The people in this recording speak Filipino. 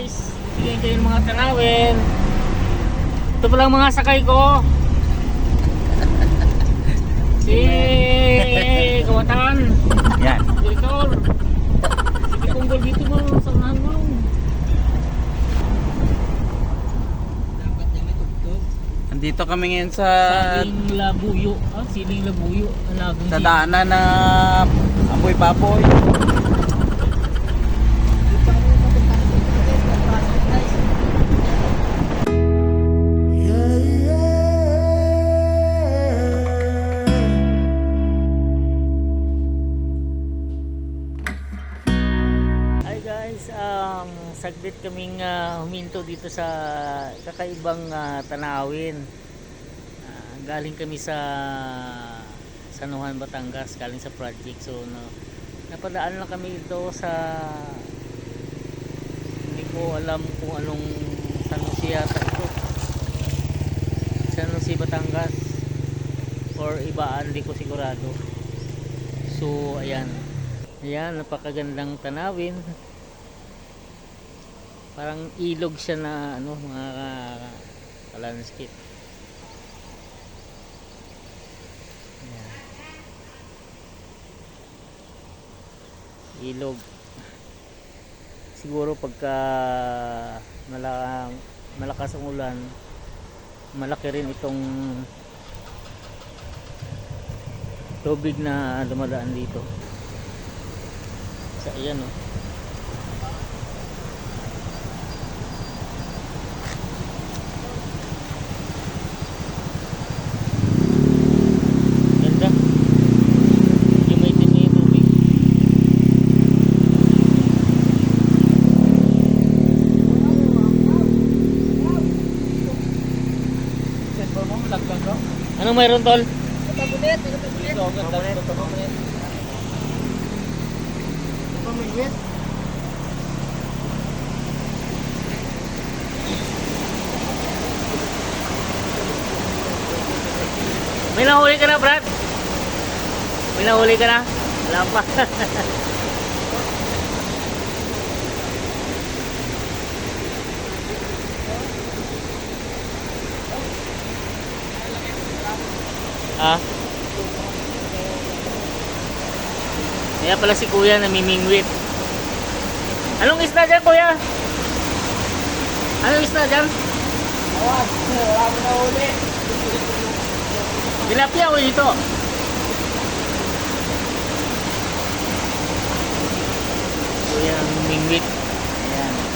guys, bigyan kayo ng mga tanawin. Ito pa lang mga sakay ko. Si Kawatan, Yan. Director. Sige punggol dito mo sa unahan mo. Andito kami ngayon sa Siling Labuyo. Ah, Siling Labuyo. Ang lagong sa daanan na Apoy Papoy. Saglit kaming ah, huminto dito sa kakaibang ah, tanawin. Ah, galing kami sa San Juan, Batangas, galing sa project. So, no, napadaan lang kami dito sa hindi ko alam kung anong San Jose yata ito. San Jose, Batangas or ibaan, hindi ko sigurado. So, ayan. Ayan, napakagandang tanawin. Parang ilog siya na ano, mga ka-landscape. Ayan. Ilog. Siguro pagka mala, malakas ang ulan, malaki rin itong tubig na dumadaan dito sa iyan oh. Ganda. Medyo may itim na yung tubig. Anong mayroon tol? May nahuli ka na, Brad? May nahuli ka na? Wala pa. ah? Kaya pala si kuya namimingwit. Anong isda dyan, kuya? Anong isda dyan? Tilapia o ito?